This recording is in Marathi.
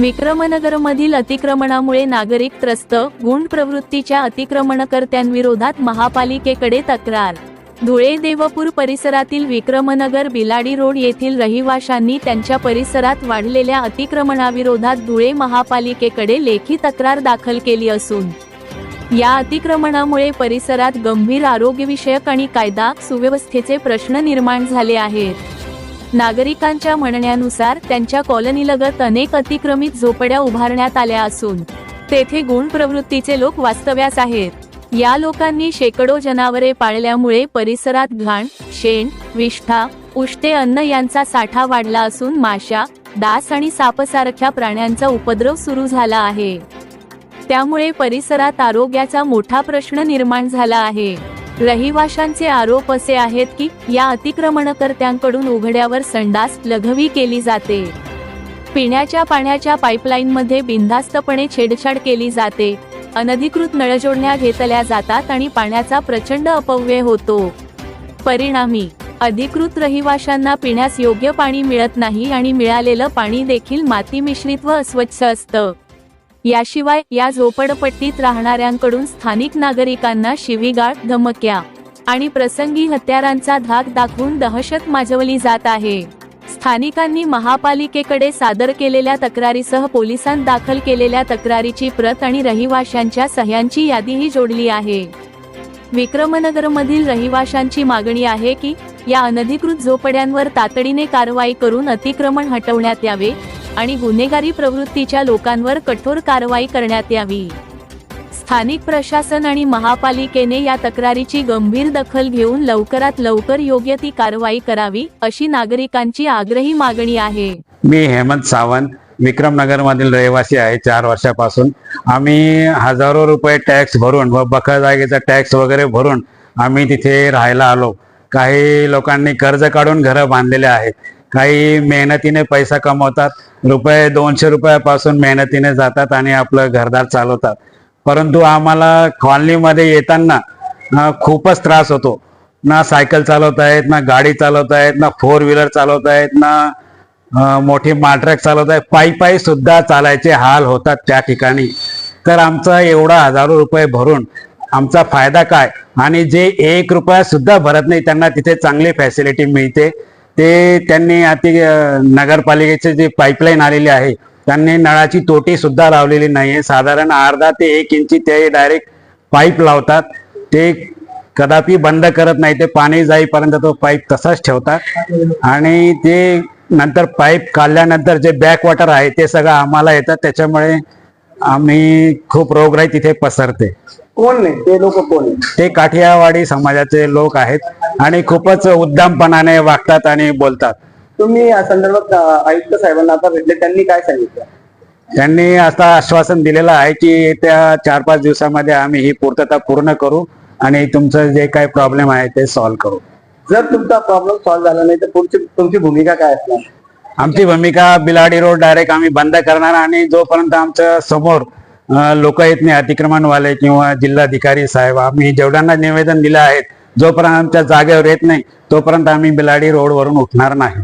विक्रमनगरमधील अतिक्रमणामुळे नागरिक त्रस्त गुंड प्रवृत्तीच्या अतिक्रमणकर्त्यांविरोधात महापालिकेकडे तक्रार. धुळे देवपूर परिसरातील विक्रमनगर बिलाडी रोड येथील रहिवाशांनी त्यांच्या परिसरात वाढलेल्या अतिक्रमणाविरोधात धुळे महापालिकेकडे लेखी तक्रार दाखल केली असून या अतिक्रमणामुळे परिसरात गंभीर आरोग्यविषयक आणि कायदा सुव्यवस्थेचे प्रश्न निर्माण झाले आहेत. नागरिकांच्या म्हणण्यानुसार त्यांच्या कॉलनीलगत अनेक अतिक्रमित झोपड्या उभारण्यात आल्या असून तेथे गुण प्रवृत्तीचे लोक वास्तव्यास आहेत. या लोकांनी शेकडो जनावरे पाळल्यामुळे परिसरात घाण शेण विष्ठा उष्टे अन्न यांचा साठा वाढला असून माशा डास आणि सापसारख्या प्राण्यांचा उपद्रव सुरू झाला आहे. त्यामुळे परिसरात आरोग्याचा मोठा प्रश्न निर्माण झाला आहे. रहिवाशांचे आरोप असे आहेत की या अतिक्रमणकर्त्यांकडून उघड्यावर संडास लघवी केली जाते. पिण्याच्या पाण्याच्या पाईपलाईनमध्ये बिनधास्तपणे छेडछाड केली जाते. अनधिकृत नळजोडण्या घेतल्या जातात आणि पाण्याचा प्रचंड अपव्यय होतो. परिणामी अधिकृत रहिवाशांना पिण्यास योग्य पाणी मिळत नाही आणि मिळालेलं पाणी देखील माती मिश्रित व अस्वच्छ असतं. याशिवाय या झोपडपट्टीत राहणाऱ्यांकडून स्थानिक नागरिकांना शिवीगाळ धमक्या आणि प्रसंगी हत्यारांचा धाक दाखवून दहशत माजवली जात आहे. स्थानिकांनी महापालिकेकडे सादर केलेल्या तक्रारीसह पोलिसांत दाखल केलेल्या तक्रारीची प्रत आणि रहिवाशांच्या सह्यांची यादीही जोडली आहे. विक्रमनगरमधील रहिवाशांची मागणी आहे की या अनधिकृत झोपड्यांवर तातडीने कारवाई करून अतिक्रमण हटवण्यात यावे आणि गुन्हेगारी प्रवृत्तीच्या लोकांवर कठोर कारवाई करण्यात यावी. स्थानिक प्रशासन आणि महापालिकेने या तक्रारीची गंभीर दखल घेऊन लवकरात लवकर योग्य ती कारवाई करावी अशी नागरिकांची आग्रही मागणी आहे. मी हेमंत सावंत विक्रमनगर मधील रहिवासी आहे चार वर्षापासून. आम्ही हजारो रुपये टॅक्स भरून व बखर जागेचा टॅक्स वगैरे भरून आम्ही तिथे राहायला आलो. काही लोकांनी कर्ज काढून घरं बांधलेले आहेत. काही मेहनतीने पैसा कमवतात. रुपये दोनशे रुपयापासून मेहनतीने जातात आणि आपलं घरदार चालवतात. परंतु आम्हाला कॉलनीमध्ये येताना खूपच त्रास होतो. ना सायकल चालवता येत ना गाडी चालवता येत ना फोर व्हीलर चालवता येत ना मोठी माट्रक चालवत आहेत पायी पायी सुद्धा चालायचे हाल होतात त्या ठिकाणी. तर आमचा एवढा हजारो रुपये भरून आमचा फायदा काय? आणि जे एक रुपया सुद्धा भरत नाही त्यांना तिथे चांगली फॅसिलिटी मिळते. ते त्यांनी अति अं, नगरपालिकेची जी पाईपलाईन आलेली आहे त्यांनी नळाची तोटी सुद्धा लावलेली नाहीये. साधारण अर्धा ते एक इंची ते डायरेक्ट पाईप लावतात. ते कदापि बंद करत नाही ते पाणी जाईपर्यंत तो पाईप तसाच ठेवतात. आणि ते नंतर पाईप काढल्यानंतर जे बॅक वॉटर आहे ते सगळं आम्हाला येतं. त्याच्यामुळे आम्ही खूप रोगराई तिथे पसरते. कोण नाही? ते लोक कोण आहे ते काठियावाडी समाजाचे लोक आहेत. आणि खूपच उद्दामपणाने वागतात आणि बोलतात. तुम्ही या संदर्भात आयुक्त साहेबांना आता भेटले त्यांनी काय सांगितलं? त्यांनी आता आश्वासन दिलेलं आहे की येत्या चार पाच दिवसामध्ये आम्ही ही पूर्तता पूर्ण करू आणि तुमचं जे काही प्रॉब्लेम आहे ते सॉल्व्ह करू. जर तुमचा प्रॉब्लेम सॉल्व्ह झाला नाही तर पुढची तुमची भूमिका काय असणार? आमची भूमिका बिलाडी रोड डायरेक्ट आम्ही बंद करणार आणि जोपर्यंत आमच्यासमोर लोक येत नाही अतिक्रमणवाले किंवा जिल्हाधिकारी साहेब आम्ही जेवढ्यांना निवेदन दिलं आहे जोपर्यंत आमच्या जागेवर येत नाही तोपर्यंत आम्ही बिलाडी रोडवरून उठणार नाही.